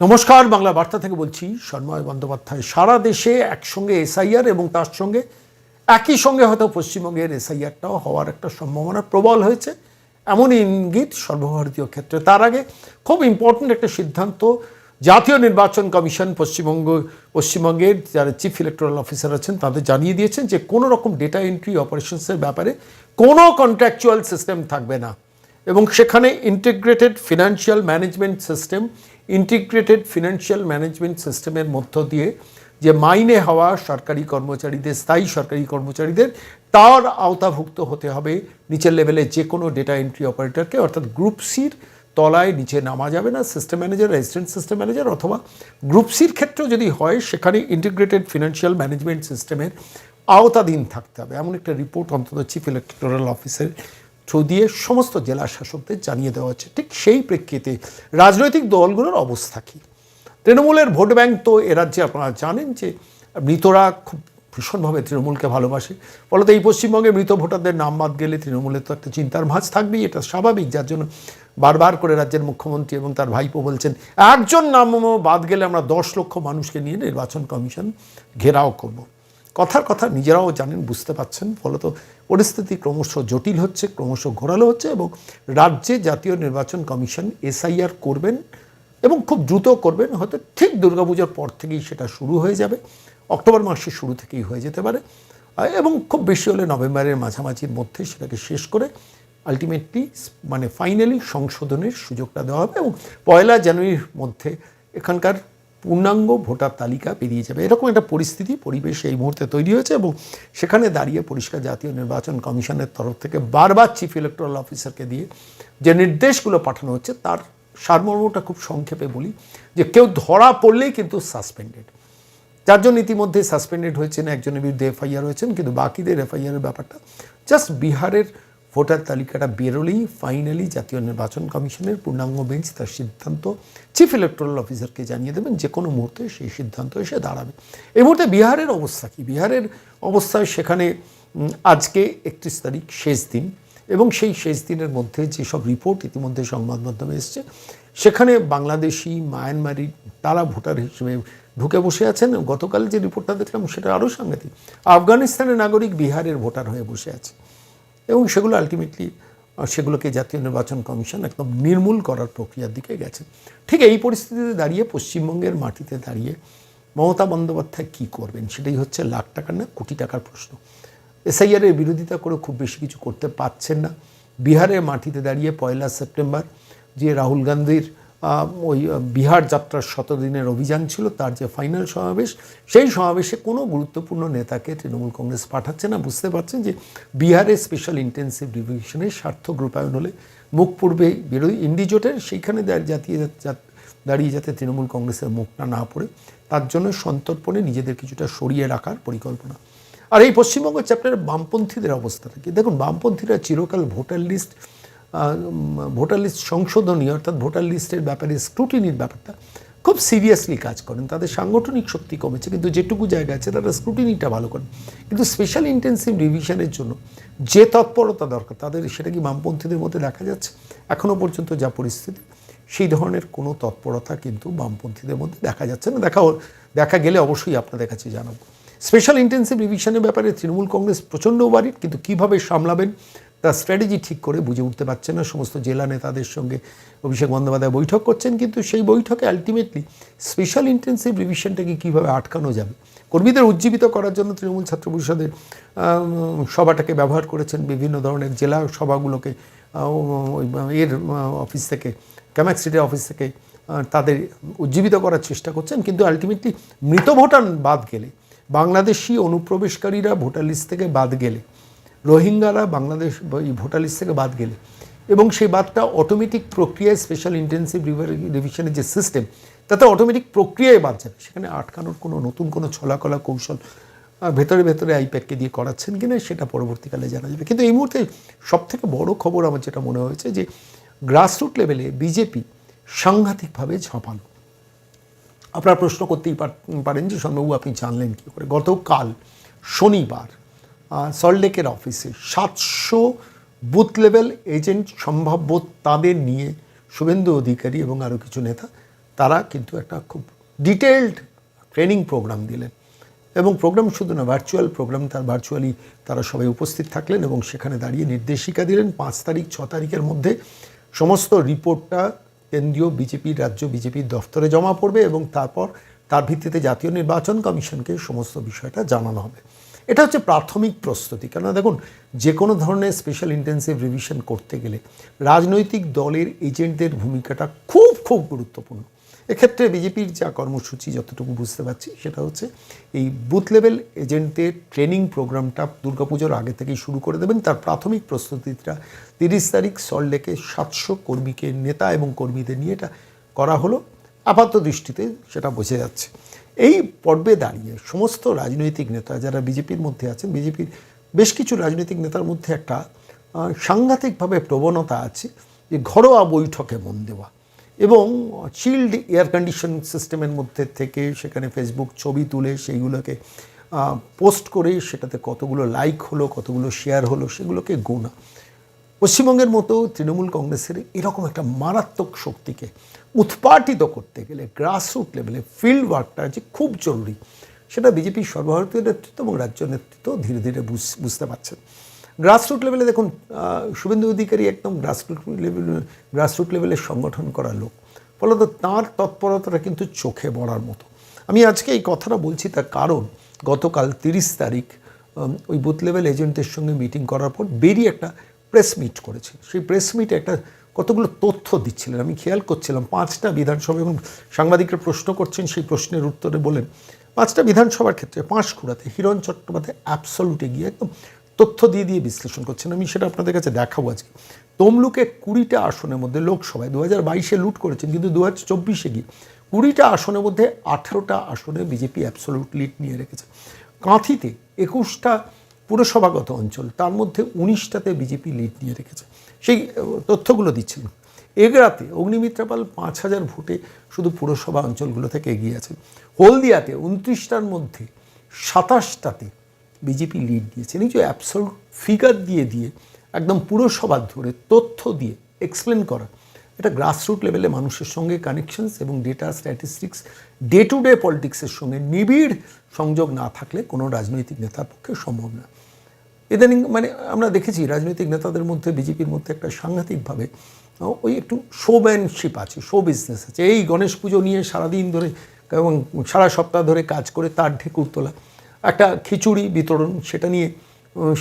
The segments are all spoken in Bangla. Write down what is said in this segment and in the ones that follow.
নমস্কার, বাংলা বার্তা থেকে বলছি, সন্ময় বন্দ্যোপাধ্যায়। সারা দেশে একসঙ্গে এসআইআর এবং তার সঙ্গে একই সঙ্গে হয়তো পশ্চিমবঙ্গের এসআইআরটাও হওয়ার একটা সম্ভাবনা প্রবল হয়েছে। এমন ইঙ্গিত সর্বভারতীয় ক্ষেত্রে। তার আগে খুব ইম্পর্ট্যান্ট একটা সিদ্ধান্ত, জাতীয় নির্বাচন কমিশন পশ্চিমবঙ্গ, পশ্চিমবঙ্গের যারা চিফ ইলেকটোরাল অফিসার আছেন, তাদের জানিয়ে দিয়েছেন যে কোনো রকম ডেটা এন্ট্রি অপারেশনসের ব্যাপারে কোনো কন্ট্রাকচুয়াল সিস্টেম থাকবে না। এবং সেখানে integrated financial management system integrated financial management সিস্টেমের মধ্য দিয়ে যে মাইনে হওয়া সরকারি কর্মচারীদের, স্থায়ী সরকারি কর্মচারীদের, তার আওতাভুক্ত হতে হবে নিচের লেভেলে যে কোনো ডেটা এন্ট্রি অপারেটরকে অর্থাৎ গ্রুপ সির তলায় নিচে নামা যাবে না system manager resistant system manager অথবা গ্রুপ সির ক্ষেত্রেও যদি হয়, সেখানে ইন্টিগ্রেটেড ফিনান্সিয়াল ম্যানেজমেন্ট সিস্টেমের আওতাধীন থাকতে হবে। এমন একটা রিপোর্ট অন্তত চিফ ইলেকটোরাল অফিসের থ্রু দিয়ে সমস্ত জেলা শাসকদের জানিয়ে দেওয়া হচ্ছে। ঠিক সেই প্রেক্ষিতে রাজনৈতিক দলগুলোর অবস্থা কী? তৃণমূলের ভোট ব্যাংক তো এ রাজ্যে আপনারা জানেন যে মৃতরা খুব ভীষণভাবে তৃণমূলকে ভালোবাসে। ফলত এই পশ্চিমবঙ্গে মৃত ভোটারদের নাম বাদ গেলে তৃণমূলের তো একটা চিন্তার ভাঁজ থাকবেই, এটা স্বাভাবিক। যার জন্য বারবার করে রাজ্যের মুখ্যমন্ত্রী এবং তার ভাইপো বলছেন, একজন নাম বাদ গেলে আমরা দশ লক্ষ মানুষকে নিয়ে নির্বাচন কমিশন ঘেরাও করব। কথার কথা নিজেরাও জানেন, বুঝতে পাচ্ছেন ফলত পরিস্থিতি ক্রমশ জটিল হচ্ছে, ক্রমশ ঘোরালো হচ্ছে এবং রাজ্যে জাতীয় নির্বাচন কমিশন এসআইআর করবেন এবং খুব দ্রুত করবেন, হয়তো ঠিক দুর্গাপূজার পর থেকেই সেটা শুরু হয়ে যাবে, অক্টোবর মাসের শুরু থেকেই হয়ে যেতে পারে। এবং খুব বেশি হলে নভেম্বরের মাঝামাঝির মধ্যে সেটাকে শেষ করে আলটিমেটলি মানে ফাইনালি সংশোধনের সুযোগটা দেওয়া হবে এবং পয়লা জানুয়ারির মধ্যে এখানকার পূর্ণাঙ্গ ভোটার তালিকা বেরিয়ে যাবে। এরকম একটা পরিস্থিতি, পরিবেশ এই মুহূর্তে তৈরি হয়েছে এবং সেখানে দাঁড়িয়ে পরিষ্কার জাতীয় নির্বাচন কমিশনের তরফ থেকে বারবার চিফ ইলেকট্রাল অফিসারকে দিয়ে যে নির্দেশগুলো পাঠানো হচ্ছে, তার সারমর্মটা খুব সংক্ষেপে বলি যে কেউ ধরা পড়লেই কিন্তু সাসপেন্ডেড চারজন ইতিমধ্যে সাসপেন্ডেড হয়েছেন, একজনের বিরুদ্ধে এফআইআর হয়েছেন কিন্তু বাকিদের এফআইআরের ব্যাপারটা জাস্ট বিহারের ভোটার তালিকাটা বেরোলেই ফাইনালি জাতীয় নির্বাচন কমিশনের পূর্ণাঙ্গ বেঞ্চ তার সিদ্ধান্ত চিফ ইলেকট্রাল অফিসারকে জানিয়ে দেবেন, যে কোনো মুহূর্তে সেই সিদ্ধান্ত এসে দাঁড়াবে। এই মুহূর্তে বিহারের অবস্থা কি? বিহারের অবস্থায় সেখানে আজকে একত্রিশ তারিখ শেষ দিন এবং সেই শেষ দিনের মধ্যে যেসব রিপোর্ট ইতিমধ্যে সংবাদ মাধ্যমে এসছে, সেখানে বাংলাদেশি, মায়ানমারি তারা ভোটার হিসেবে ঢুকে বসে আছেন। গতকাল যে রিপোর্টটা দেখলাম, সেটা আরও সাংঘাতিক। আফগানিস্তানের নাগরিক বিহারের ভোটার হয়ে বসে আছে। এবং সেগুলো আলটিমেটলি সেগুলোকে জাতীয় নির্বাচন কমিশন একদম নির্মূল করার প্রক্রিয়ার দিকে গেছে। ঠিক এই পরিস্থিতিতে দাঁড়িয়ে, পশ্চিমবঙ্গের মাটিতে দাঁড়িয়ে মমতা বন্দ্যোপাধ্যায় কী করবেন? সেটাই হচ্ছে লাখ টাকার না, কোটি টাকার প্রশ্ন। এসআইআরের বিরোধিতা করে খুব বেশি কিছু করতে পারছেন না। বিহারের মাটিতে দাঁড়িয়ে পয়লা সেপ্টেম্বর যে রাহুল গান্ধীর ওই বিহার যাত্রার শতদিনের অভিযান ছিল, তার যে ফাইনাল সমাবেশ, সেই সমাবেশে কোনো গুরুত্বপূর্ণ নেতাকে তৃণমূল কংগ্রেস পাঠাচ্ছে না। বুঝতে পারছেন যে বিহারে স্পেশাল ইন্টেন্সিভ ডিভিশনের সার্থক রূপায়ণ হলে মুখ পূর্বে বিরোধী ইন্ডিজোটের সেইখানে জাতীয় দাঁড়িয়ে যাতে তৃণমূল কংগ্রেসের মুখটা না পড়ে, তার জন্য সন্তর্পণে নিজেদের কিছুটা সরিয়ে রাখার পরিকল্পনা। আর এই পশ্চিমবঙ্গ চ্যাপ্টারে বামপন্থীদের অবস্থাটা কি? দেখুন, বামপন্থীরা চিরকাল ভোটার লিস্ট ভোটার লিস্ট সংশোধনী, অর্থাৎ ভোটার লিস্টের ব্যাপারে স্ক্রুটিনির ব্যাপারটা খুব সিরিয়াসলি কাজ করেন। তাদের সাংগঠনিক শক্তি কমেছে, কিন্তু যেটুকু জায়গা আছে তারা স্ক্রুটিনিটা ভালো করেন। কিন্তু স্পেশাল ইন্টেন্সিভ রিভিশনের জন্য যে তৎপরতা দরকার, তাদের সেটা কি বামপন্থীদের মধ্যে দেখা যাচ্ছে? এখনও পর্যন্ত যা পরিস্থিতি, সেই ধরনের কোনো তৎপরতা কিন্তু বামপন্থীদের মধ্যে দেখা যাচ্ছে না। দেখা দেখা গেলে অবশ্যই আপনাদের কাছে জানাব। স্পেশাল ইন্টেন্সিভ রিভিশনের ব্যাপারে তৃণমূল কংগ্রেস প্রচণ্ড বাড়ির কিন্তু কীভাবে সামলাবেন তার স্ট্র্যাটেজি ঠিক করে বুঝে উঠতে পারছেন না। সমস্ত জেলা নেতাদের সঙ্গে অভিষেক বন্দ্যোপাধ্যায় বৈঠক করছেন, কিন্তু সেই বৈঠকে আলটিমেটলি স্পেশাল ইন্টেন্সিভ রিভিশনটাকে কীভাবে আটকানো যাবে? কর্মীদের উজ্জীবিত করার জন্য তৃণমূল ছাত্র পরিষদের সভাটাকে ব্যবহার করেছেন বিভিন্ন ধরনের জেলা সভাগুলোকে এর অফিস থেকে ক্যামাক সিটির অফিস থেকে তাদের উজ্জীবিত করার চেষ্টা করছেন। কিন্তু আলটিমেটলি মৃত ভোটার বাদ গেলে, বাংলাদেশি অনুপ্রবেশকারীরা ভোটার লিস্ট থেকে বাদ গেলে রোহিঙ্গারা বাংলাদেশ এই ভোটার লিস্ট থেকে বাদ গেলে। এবং সেই বাদটা অটোমেটিক প্রক্রিয়ায় স্পেশাল ইন্টেন্সিভ রিভিশনের যে সিস্টেম তাতে অটোমেটিক প্রক্রিয়ায় বাদ যাবে সেখানে আটকানোর কোনো নতুন কোনো ছলাকলা কৌশল ভেতরে ভেতরে আইপ্যাককে দিয়ে করাচ্ছেন কি না সেটা পরবর্তীকালে জানা যাবে। কিন্তু এই মুহূর্তে সবথেকে বড় খবর আমার যেটা মনে হয়েছে যে গ্রাসরুট লেভেলে বিজেপি সাংঘাতিকভাবে ঝাঁপালো। আপনারা প্রশ্ন করতেই পার- পারেন যে সন্ধ্যবাবু আপনি জানলেন কী করে? গতকাল শনিবার সল্টলেকের অফিসে সাতশো বুথ লেভেল এজেন্ট সম্ভাব্য তাদের নিয়ে শুভেন্দু অধিকারী এবং আরও কিছু নেতা, তারা কিন্তু একটা খুব ডিটেলড ট্রেনিং প্রোগ্রাম দিলেন। এবং প্রোগ্রাম শুধু না ভার্চুয়াল প্রোগ্রাম তার ভার্চুয়ালি তারা সবাই উপস্থিত থাকলেন এবং সেখানে দাঁড়িয়ে নির্দেশিকা দিলেন। পাঁচ তারিখ, ছ তারিখের মধ্যে সমস্ত রিপোর্টটা কেন্দ্রীয় বিজেপির রাজ্য বিজেপির দফতরে জমা পড়বে এবং তারপর তার ভিত্তিতে জাতীয় নির্বাচন কমিশনকে সমস্ত বিষয়টা জানানো হবে। এটা হচ্ছে প্রাথমিক প্রস্তুতি। কেননা দেখুন যে কোনো ধরনের স্পেশাল ইন্টেন্সিভ রিভিশন করতে গেলে রাজনৈতিক দলের এজেন্টদের ভূমিকাটা খুব খুব গুরুত্বপূর্ণ। এক্ষেত্রে বিজেপির যা কর্মসূচি যতটুকু বুঝতে পারছি, সেটা হচ্ছে এই বুথ লেভেল এজেন্টদের ট্রেনিং প্রোগ্রামটা দুর্গাপুজোর আগে থেকেই শুরু করে দেবেন। তার প্রাথমিক প্রস্তুতিটা তিরিশ তারিখ সল্টলেকে সাতশো কর্মীকে নেতা এবং কর্মীদের নিয়ে এটা করা হলো। আপাত দৃষ্টিতে সেটা বোঝা যাচ্ছে। এই পর্বে দাঁড়িয়ে সমস্ত রাজনৈতিক নেতা, যারা বিজেপির মধ্যে আছেন, বিজেপির বেশ কিছু রাজনৈতিক নেতার মধ্যে একটা সাংঘাতিকভাবে প্রবণতা আছে যে ঘরোয়া বৈঠকে মন দেওয়া এবং চিল্ড এয়ার কন্ডিশন সিস্টেমের মধ্যে থেকে সেখানে ফেসবুক ছবি তুলে সেইগুলোকে পোস্ট করে সেটাতে কতগুলো লাইক হলো, কতগুলো শেয়ার হলো, সেগুলোকে গোনা। পশ্চিমবঙ্গের মতো তৃণমূল কংগ্রেসের এরকম একটা মারাত্মক শক্তিকে উৎপাটিত করতে গেলে গ্রাসরুট লেভেলে ফিল্ড ওয়ার্কটা যে খুব জরুরি, সেটা বিজেপির সর্বভারতীয় নেতৃত্ব এবং রাজ্য নেতৃত্ব ধীরে ধীরে বুঝ- বুঝতে পারছেন। গ্রাসরুট লেভেলে দেখুন শুভেন্দু অধিকারী একদম গ্রাসরুট লেভেল গ্রাসরুট লেভেলের সংগঠন করা লোক, ফলত তাঁর তৎপরতাটা কিন্তু চোখে পড়ার মতো। আমি আজকে এই কথাটা বলছি তার কারণ, গতকাল তিরিশ তারিখ ওই বুথ লেভেল এজেন্টের সঙ্গে মিটিং করার পর বেরিয়ে একটা প্রেস মিট করেছে। সেই প্রেস মিটে একটা কতগুলো তথ্য দিচ্ছিলেন। আমি খেয়াল করছিলাম, পাঁচটা বিধানসভা এবং সাংবাদিকরা প্রশ্ন করছেন, সেই প্রশ্নের উত্তরে বলেন, পাঁচটা বিধানসভার ক্ষেত্রে পাঁশকুড়াতে হিরণ চট্টোপাধ্যায় অ্যাবসলুটে গিয়ে একদম তথ্য দিয়ে দিয়ে বিশ্লেষণ করছেন। আমি সেটা আপনাদের কাছে দেখাবো আজকে। তমলুকে কুড়িটা আসনের মধ্যে লোকসভায় দু হাজার বাইশে লুট করেছেন, কিন্তু দু হাজার চব্বিশে গিয়ে কুড়িটা আসনের মধ্যে আঠেরোটা আসনে বিজেপি অ্যাবসলুট লিড নিয়ে রেখেছে। কাঁথিতে একুশটা পুরসভাগত অঞ্চল, তার মধ্যে উনিশটাতে বিজেপি লিড নিয়ে রেখেছে। সেই তথ্যগুলো দিচ্ছিলেন এগরাতে অগ্নিমিত্রাপাল পাঁচ হাজার ভোটে শুধু পুরসভা অঞ্চলগুলো থেকে এগিয়ে আছে হলদিয়াতে উনত্রিশটার মধ্যে সাতাশটাতে বিজেপি লিড দিয়েছেন এই যে ফিগার দিয়ে দিয়ে, একদম পুরসভা ধরে তথ্য দিয়ে এক্সপ্লেন করা এটা গ্রাসরুট লেভেলে মানুষের সঙ্গে কানেকশনস এবং data statistics day to day পলিটিক্সের সঙ্গে নিবিড় সংযোগ না থাকলে কোনো রাজনৈতিক নেতার পক্ষে সম্ভব না। ইদানিং মানে আমরা দেখেছি রাজনৈতিক নেতাদের মধ্যে, বিজেপির মধ্যে একটা সাংঘাতিকভাবে ওই একটু শোম্যানশিপ আছে শো বিজনেস আছে। এই গণেশ পুজো নিয়ে সারাদিন ধরে এবং সারা সপ্তাহ ধরে কাজ করে তার ঢেকুর তোলা একটা খিচুড়ি বিতরণ, সেটা নিয়ে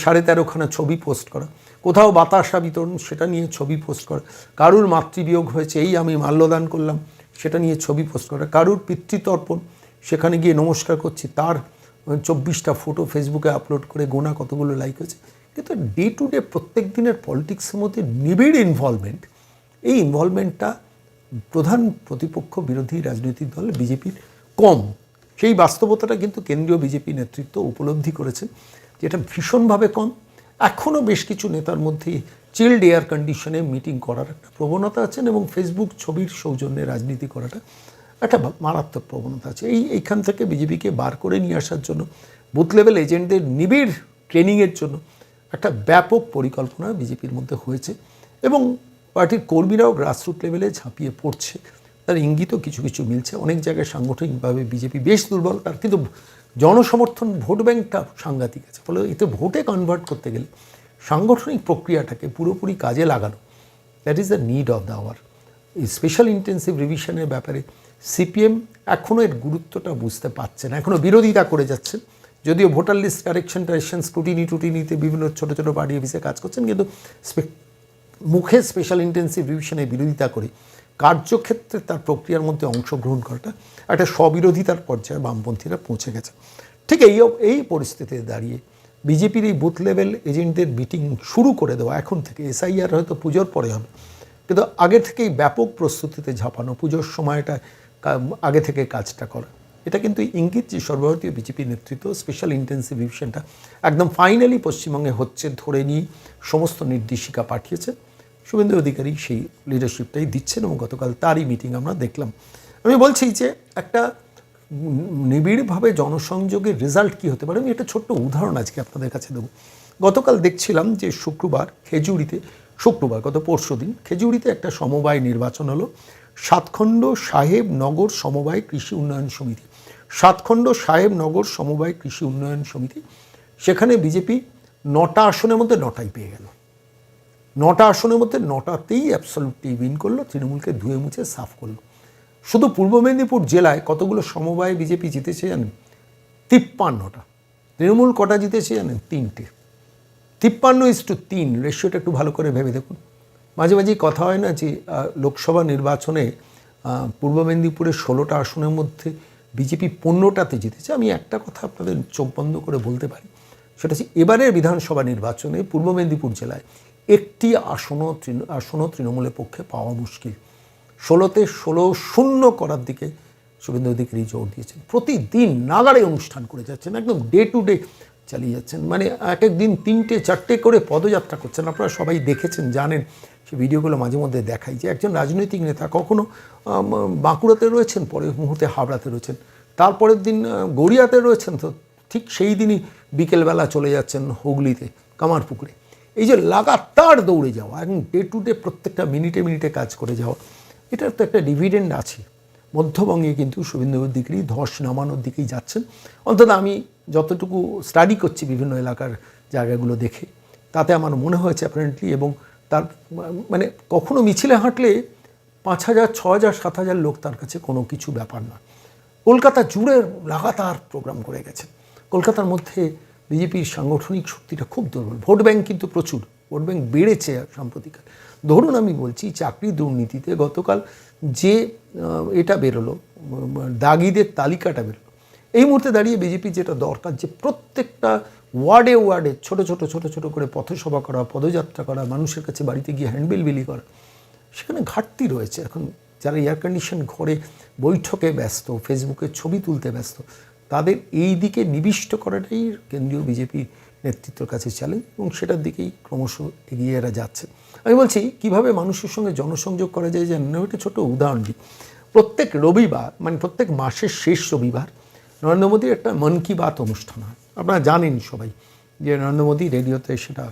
সাড়ে তেরোখানা ছবি পোস্ট করা। কোথাও বাতাসা বিতরণ সেটা নিয়ে ছবি পোস্ট করা। কারুর মাতৃবিয়োগ হয়েছে, এই আমি মাল্যদান করলাম, সেটা নিয়ে ছবি পোস্ট করা। কারুর পিতৃতর্পণ, সেখানে গিয়ে নমস্কার করছি, তার চব্বিশটা ফটো ফেসবুকে আপলোড করে গোনা কতগুলো লাইক হয়েছে। কিন্তু ডে টু ডে প্রত্যেক দিনের পলিটিক্সের মধ্যে নিবিড় ইনভলভমেন্ট এই ইনভলভমেন্টটা প্রধান প্রতিপক্ষ বিরোধী রাজনৈতিক দল বিজেপির কম। সেই বাস্তবতাটা কিন্তু কেন্দ্রীয় বিজেপি নেতৃত্ব উপলব্ধি করেছে, যেটা ভীষণভাবে কম। এখনও বেশ কিছু নেতার মধ্যে চিল্ড এয়ার কন্ডিশনে মিটিং করার একটা প্রবণতা আছেন এবং ফেসবুক ছবির সৌজন্যে রাজনীতি করাটা একটা মারাত্মক প্রবণতা আছে। এই এইখান থেকে বিজেপিকে বার করে নিয়ে আসার জন্য বুথ লেভেল এজেন্টদের নিবিড় ট্রেনিংয়ের জন্য একটা ব্যাপক পরিকল্পনা বিজেপির মধ্যে হয়েছে এবং পার্টির কর্মীরাও গ্রাসরুট লেভেলে ঝাঁপিয়ে পড়ছে। তার ইঙ্গিতও কিছু কিছু মিলছে। অনেক জায়গায় সাংগঠনিকভাবে বিজেপি বেশ দুর্বল, তার কিন্তু জনসমর্থন ভোট ব্যাংকটা সাংঘাতিক আছে। ফলে এতে ভোটে কনভার্ট করতে গেলে সাংগঠনিক প্রক্রিয়াটাকে পুরোপুরি কাজে লাগানো that is the need of the hour এই স্পেশাল ইন্টেন্সিভ রিভিশনের ব্যাপারে সিপিএম এখনও এর গুরুত্বটা বুঝতে পারছে না এখনও বিরোধিতা করে যাচ্ছেন। যদিও ভোটার লিস্ট কারেকশন টারেকশন স্ক্রুটিনি টুটিনিতে বিভিন্ন ছোটো ছোটো পার্টি অফিসে কাজ করছেন, কিন্তু মুখে স্পেশাল ইন্টেন্সিভ রিভিশনের বিরোধিতা করে কার্যক্ষেত্রে তার প্রক্রিয়ার মধ্যে অংশগ্রহণ করাটা একটা স্ববিরোধিতার পর্যায়ে বামপন্থীরা পৌঁছে গেছে। ঠিক এই এই পরিস্থিতিতে দাঁড়িয়ে বিজেপির এই বুথ লেভেল এজেন্টদের মিটিং শুরু করে দেওয়া এখন থেকে এসআইআর হয়তো পুজোর পরে হবে। কিন্তু আগে থেকেই ব্যাপক প্রস্তুতিতে ঝাঁপানো পুজোর সময়টা আগে থেকে কাজটা করা। এটা কিন্তু ইঙ্গিত যে সর্বভারতীয় বিজেপি নেতৃত্ব স্পেশাল ইন্টেন্সিভ রিভিশনটা একদম ফাইনালি পশ্চিমবঙ্গে হচ্ছে ধরে নিয়ে সমস্ত নির্দেশিকা পাঠিয়েছে। শুভেন্দু অধিকারী সেই লিডারশিপটাই দিচ্ছেন এবং গতকাল তারই মিটিং আমরা দেখলাম। আমি বলছি যে একটা নিবিড়ভাবে জনসংযোগের রেজাল্ট কী হতে পারে? আমি একটা ছোট্ট উদাহরণ আজকে আপনাদের কাছে দেবো। গতকাল দেখছিলাম যে শুক্রবার খেজুরিতে, শুক্রবার গত পরশু দিন খেজুরিতে একটা সমবায় নির্বাচন হলো। সাতখণ্ড সাহেব নগর সমবায় কৃষি উন্নয়ন সমিতি। সাতখণ্ড সাহেব নগর সমবায় কৃষি উন্নয়ন সমিতি। সেখানে বিজেপি নটা আসনের মধ্যে নটাই পেয়ে গেল। নটা আসনের মধ্যে নটাতেই অ্যাবসলুটলি উইন করল, তৃণমূলকে ধুয়ে মুছে সাফ করল। শুধু পূর্ব মেদিনীপুর জেলায় কতগুলো সমবায় বিজেপি জিতেছে জানেন? তিপ্পান্নটা। তৃণমূল কটা জিতেছে জানেন? তিনটে। তিপ্পান্ন ইস টু তিন। রেশিওটা একটু ভালো করে ভেবে দেখুন। মাঝে মাঝেই কথা হয় না যে লোকসভা নির্বাচনে পূর্ব মেদিনীপুরের ষোলোটা আসনের মধ্যে বিজেপি পনেরোটাতে জিতেছে। আমি একটা কথা আপনাদের চোখ বন্ধ করে বলতে পারি। সেটা হচ্ছে এবারের বিধানসভা নির্বাচনে পূর্ব মেদিনীপুর জেলায় একটি আসনও তৃণ- আসনও তৃণমূলের পক্ষে পাওয়া মুশকিল। ষোলোতে ষোলো শূন্য করার দিকে শুভেন্দু অধিকারী জোর দিয়েছেন। প্রতিদিন নাগাড়ে অনুষ্ঠান করে যাচ্ছেন একদম ডে টু ডে চালিয়ে যাচ্ছেন। মানে এক এক দিন তিনটে চারটে করে পদযাত্রা করছেন। আপনারা সবাই দেখেছেন জানেন সে ভিডিওগুলো মাঝে মধ্যে দেখাই যে একজন রাজনৈতিক নেতা কখনো আম, বাঁকুড়াতে রয়েছেন পরের মুহূর্তে হাবড়াতে রয়েছেন। তারপরের দিন গড়িয়াতে রয়েছেন তো ঠিক সেই দিনই বিকেলবেলা চলে যাচ্ছেন হুগলিতে কামারপুকুরে। এই যে লাগাতার দৌড়ে যাওয়া এবং ডে টু ডে প্রত্যেকটা মিনিটে মিনিটে কাজ করে যাওয়া, এটার তো একটা ডিভিডেন্ড আছে। মধ্যবঙ্গে কিন্তু শুভেন্দু দিকেই ধস নামানোর দিকেই যাচ্ছেন। অন্তত আমি যতটুকু স্টাডি করছি বিভিন্ন এলাকার জায়গাগুলো দেখে, তাতে আমার মনে হয়েছে অ্যাপারেন্টলি এবং তার মানে কখনো মিছিলে হাঁটলে পাঁচ হাজার, ছ হাজার, সাত হাজার লোক তার কাছে কোনো কিছু ব্যাপার না। কলকাতা জুড়ে লাগাতার প্রোগ্রাম করে গেছেন। কলকাতার মধ্যে বিজেপির সাংগঠনিক শক্তিটা খুব দুর্বল। ভোট ব্যাংক কিন্তু প্রচুর, ভোট ব্যাংক বেড়েছে সাম্প্রতিককাল। ধরুন আমি বলছি, চাকরি দুর্নীতিতে গতকাল যে এটা বেরোলো, দাগিদের তালিকাটা বেরোলো। এই মুহূর্তে দাঁড়িয়ে বিজেপি যেটা দরকার, যে প্রত্যেকটা ওয়ার্ডে ওয়ার্ডে ছোট ছোট ছোট ছোট করে পথসভা করা, পদযাত্রা করা, মানুষের কাছে বাড়িতে গিয়ে হ্যান্ডবিল বিলি করা, সেখানে ঘাটতি রয়েছে। এখন যারা এয়ার কন্ডিশন ঘরে বৈঠকে ব্যস্ত ফেসবুকে ছবি তুলতে ব্যস্ত তাদের এই দিকে নিবিষ্ট করাটাই কেন্দ্রীয় বিজেপি নেতৃত্বের কাছে চ্যালেঞ্জ এবং সেটার দিকেই ক্রমশ এগিয়ে এরা যাচ্ছে। আমি বলছি, কীভাবে মানুষের সঙ্গে জনসংযোগ করা যায় জানেন? একটা ছোটো উদাহরণ দিই। প্রত্যেক রবিবার মানে প্রত্যেক মাসের শেষ রবিবার নরেন্দ্র মোদীর একটা মন কি বাত অনুষ্ঠান হয়। আপনারা জানেন সবাই যে নরেন্দ্র মোদী রেডিওতে সেটা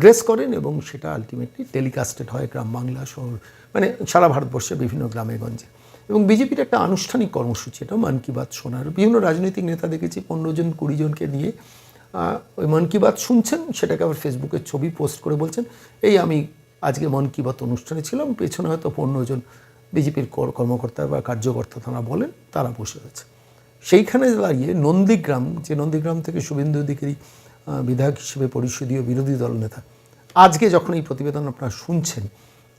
ড্রেস করেন এবং সেটা আলটিমেটলি টেলিকাস্টেড হয় গ্রাম বাংলা শহর মানে সারা ভারতবর্ষের বিভিন্ন গ্রামে গঞ্জে এবং বিজেপির একটা আনুষ্ঠানিক কর্মসূচি এটা মন কি বাত শোনার। বিভিন্ন রাজনৈতিক নেতা দেখেছি, পনেরো জন, কুড়ি জনকে নিয়ে ওই মন কি বাত শুনছেন, সেটাকে আবার ফেসবুকে ছবি পোস্ট করে বলছেন, এই আমি আজকে মন কি বাত অনুষ্ঠানে ছিলাম, পেছনে হয়তো পনেরো জন বিজেপির কর- কর্মকর্তা বা কার্যকর্তা তারা বলেন, তারা বসে রয়েছে সেইখানে দাঁড়িয়ে নন্দীগ্রাম, যে নন্দীগ্রাম থেকে শুভেন্দু অধিকারী বিধায়ক হিসেবে পরিষদীয় বিরোধী দল নেতা, আজকে যখন এই প্রতিবেদন আপনারা শুনছেন,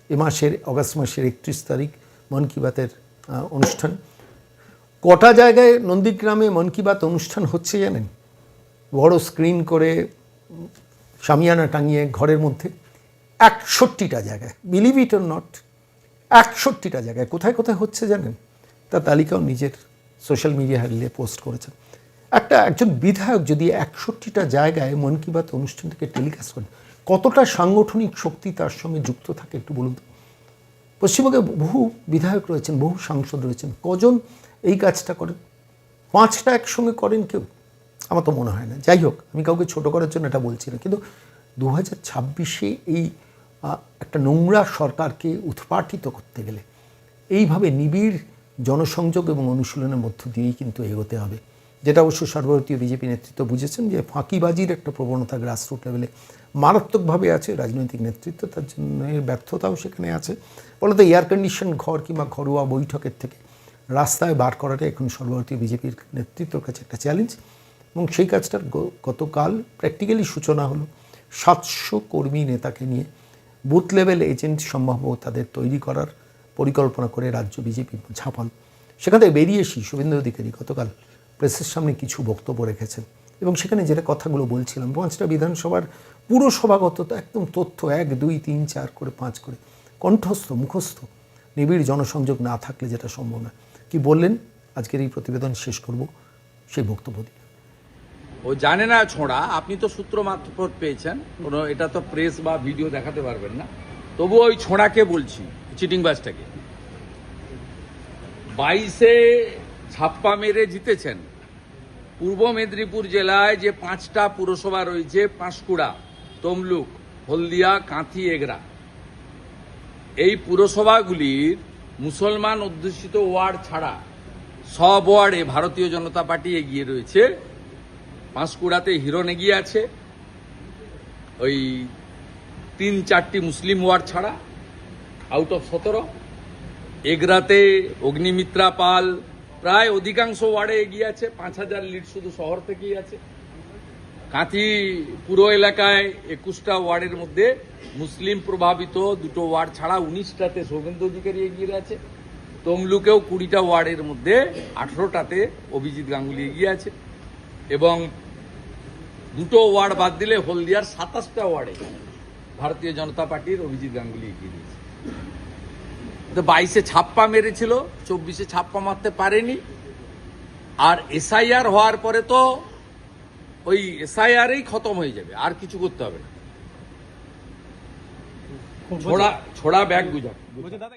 এ মাসের, অগাস্ট মাসের একত্রিশ তারিখ, মন কি বাতের অনুষ্ঠান। কটা জায়গায় নন্দীগ্রামে মন কি বাত অনুষ্ঠান হচ্ছে জানেন? বড় স্ক্রিন করে সামিয়ানা টাঙিয়ে ঘরের মধ্যে। একষট্টিটা জায়গায় বিলিভ ইট অর নট একষট্টিটা জায়গায়। কোথায় কোথায় হচ্ছে জানেন? তার তালিকাও নিজের সোশ্যাল মিডিয়া হ্যান্ডেলে পোস্ট করেছেন। একটা একজন বিধায়ক যদি একষট্টিটা জায়গায় মন কি বাত অনুষ্ঠানটাকে টেলিকাস্ট করেন, কতটা সাংগঠনিক শক্তি তার সঙ্গে যুক্ত থাকে একটু বলুন তো? পশ্চিমবঙ্গে বহু বিধায়ক রয়েছেন, বহু সাংসদ রয়েছেন। কজন এই কাজটা করেন? পাঁচটা একসঙ্গে করেন কেউ? আমার তো মনে হয় না। যাই হোক, আমি কাউকে ছোট করার জন্য এটা বলছি না। কিন্তু দু হাজার ছাব্বিশে এই একটা নোংরা সরকারকে উৎপাটিত করতে গেলে এইভাবে নিবিড় জনসংযোগ এবং অনুশীলনের মধ্য দিয়েই কিন্তু এগোতে হবে। যেটা অবশ্য সর্বভারতীয় বিজেপি নেতৃত্ব বুঝেছেন যে ফাঁকিবাজির একটা প্রবণতা গ্রাসরুট লেভেলে মারাত্মকভাবে আছে, রাজনৈতিক নেতৃত্ব তার জন্য এর ব্যর্থতাও সেখানে আছে। ফলত এয়ার কন্ডিশন ঘর কিংবা ঘরোয়া বৈঠকের থেকে রাস্তায় বার করাটা এখন সর্বভারতীয় বিজেপির নেতৃত্বের কাছে একটা চ্যালেঞ্জ এবং সেই কাজটার গতকাল প্র্যাকটিক্যালি সূচনা হলো সাতশো কর্মী নেতাকে নিয়ে বুথ লেভেল এজেন্ট সম্ভাব্য তাদের তৈরি করার পরিকল্পনা করে রাজ্য বিজেপি ঝাঁপান সেখান থেকে বেরিয়ে এসি শুভেন্দু অধিকারী গতকাল প্রেসের সামনে কিছু বক্তব্য রেখেছেন। এবং সেখানে যেটা কথাগুলো বলছিলাম, পাঁচটা বিধানসভার পুরো সভাগত একদম তথ্য এক, দুই, তিন, চার করে, পাঁচ করে। কণ্ঠস্থ, মুখস্থ, নিবিড় জনসংযোগ না থাকলে যেটা সম্ভব না কি বললেন? আজকের এই প্রতিবেদন শেষ করব। সেই বক্তব্য দিয়ে ও জানে না ছোঁড়া, আপনি তো সূত্র মারফত পেয়েছেন। কোনো, এটা তো প্রেস বা ভিডিও দেখাতে পারবেন না। তবু ওই ছোঁড়াকে বলছি, চিটিং বাসটাকে বাইশে ছাপ্পা মেরে জিতেছেন। পূর্ব মেদিনীপুর জেলায় যে পাঁচটা পুরসভা রয়েছে, পাঁশকুড়া, তমলুক, হলদিয়া, কাঁথি, এগরা। এই পুরসভাগুলির মুসলমান অধ্যুষিত ওয়ার্ড ছাড়া সব ওয়ার্ডে ভারতীয় জনতা পার্টি এগিয়ে রয়েছে। পাঁশকুড়াতে হিরণ এগিয়ে আছে। ওই তিন চারটি মুসলিম ওয়ার্ড ছাড়া আউট অফ সতেরো। এগরাতে অগ্নিমিত্রা পাল প্রায় অধিকাংশ ওয়ার্ডে এগিয়ে আছে, পাঁচ হাজার লিড শুধু শহর থেকেই আছে। কাঁথি পুরো এলাকায় একুশটা ওয়ার্ডের মধ্যে মুসলিম প্রভাবিত দুটো ওয়ার্ড ছাড়া উনিশটাতে সৌগেন্দ্র অধিকারী এগিয়ে আছে তমলুকেও কুড়িটা ওয়ার্ডের মধ্যে আঠেরোটাতে অভিজিৎ গাঙ্গুলি এগিয়ে আছে। এবং দুটো ওয়ার্ড বাদ দিলে হলদিয়ার সাতাশটা ওয়ার্ডে ভারতীয় জনতা পার্টির অভিজিৎ গাঙ্গুলি এগিয়ে দিয়েছে তো বাইশে ছাপ্পা মেরেছিল চব্বিশে ছাপ্পা মারতে পারেনি। আর এসআইআর হওয়ার পরে তো ওই এসআইআরই খতম হয়ে যাবে আর কিছু করতে হবে না। ছোড়া ছোড়া ব্যাগ গুজব। দাদা